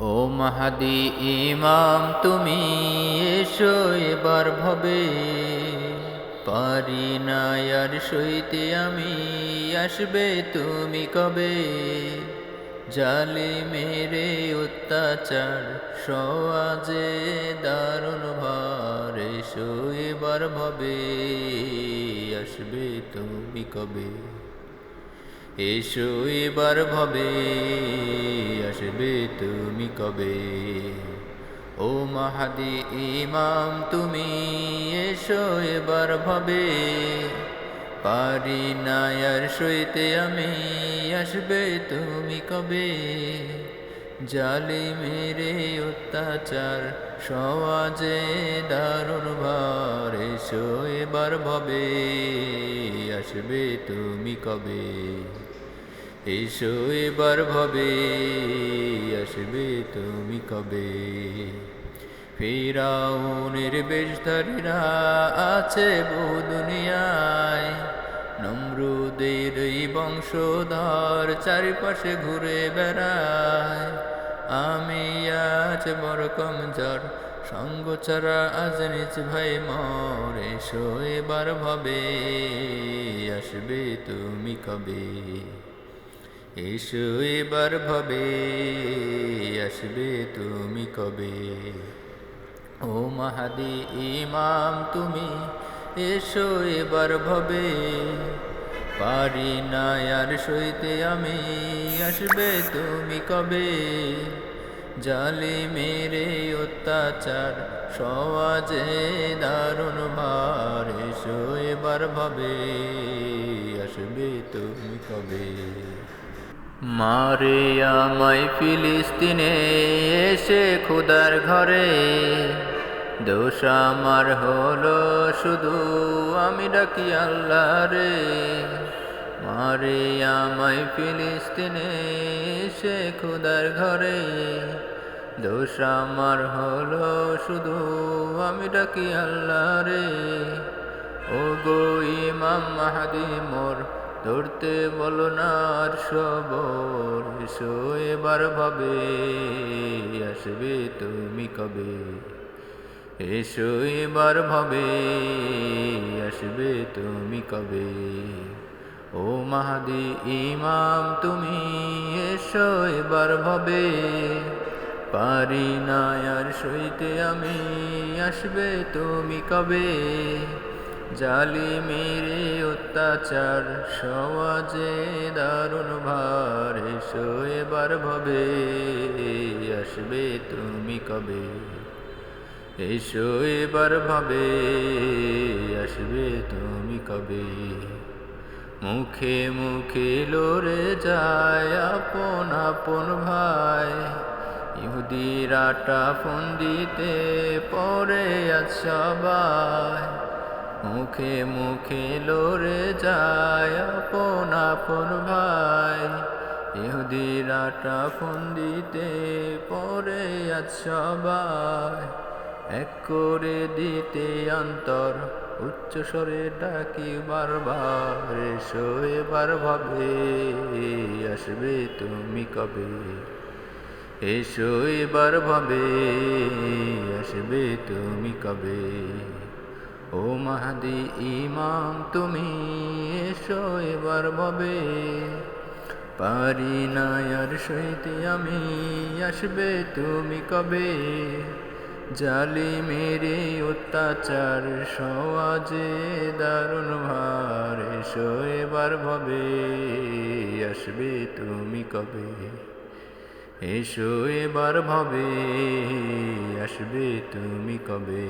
ও মাহাদি ইমাম, তুমি এসো এবার ভবে। পারি না আর সইতে আমি, আসবে তুমি কবে? জালি মেরে অত্যাচার, সওয়াজে দারুণ ভার, এসো এবার ভবে, আসবে তুমি কবে? এসো এবার ভবে, আসবে তুমি কবে? ও মাহাদি ইমাম, তুমি এসো এবার ভবে। পারি না আর সইতে আমি, আসবে তুমি কবে? জালি মেরে অত্যাচার সওয়াজে দারুণ ভার, এসো এবার ভবে, আসবে তুমি কবে? এসো এবার ভবে, আসবে তুমি কবে? ফেরাউনের বেশধারীরা আছে বহু দুনিয়ায় নমরুদের বংশধর চারিপাশে ঘুরে বেড়ায়। আমি আজ বড় কমজোর সঙ্গ ছাড়া আজ নিজ ভাই মর, এসো এবার ভবে, আসবে তুমি কবে? এসো এবার ভবে, আসবে তুমি কবে? ও মাহাদি ইমাম, তুমি এসো এবার ভবে। পারি না আর সইতে আমি, আসবে তুমি কবে? জালি মেরে অত্যাচার সওয়াজে দারুণ ভার, এসো এবার ভবে, আসবে তুমি কবে? মারে আমায় ফিলিস্তিনে এসে খুদার ঘরে। দোষ আমার হলো শুধু আমি ডাকি আল্লাহ রে। মারে আমায় ফিলিস্তিনে এসে খুদার ঘরে। দোষ আমার হলো শুধু আমি ডাকি আল্লাহ রে। ও গো ইমাম মাহাদি মোর ধরতে বলো না আর সবর, এসো এবার ভাবে, আসবে তুমি কবে? এসো এবার ভাবে, আসবে তুমি কবে? ও মাহাদি ইমাম, তুমি এসো এবার ভাবে, পারি না আর সইতে আমি, আসবে তুমি কবে? জালি মেরে অত্যাচার সওয়াজে দারুণ ভার, এসো এবার ভবে, আসবে তুমি কবে? এসো এবার ভবে, আসবে তুমি কবে? মুখে মুখে লড়ে যায় আপন আপন ভাই ইহুদিরাটা ফন্দিতে পড়ে আজ সবাই। মুখে মুখে লড়ে যায় আপন আপন ভাই। ইহুদিরাটা ফন্দিতে পড়ে আজ সবাই। এক করে দিতে অন্তর, উচ্চ স্বরে ডাকি বারবার। এসো এবার ভাবে, আসবে তুমি কবে? এসো এবার ভাবে, আসবে তুমি কবে? ও মাহাদি ইমাম, তুমি এসো এবার ভবে পারি না আর সইতে আমি, আসবে তুমি কবে? জালি মেরে অত্যাচার সওয়াজে দারুণ ভার, এসো এবার ভবে আসবে তুমি কবে? এসো এবার ভবে আসবে তুমি কবে?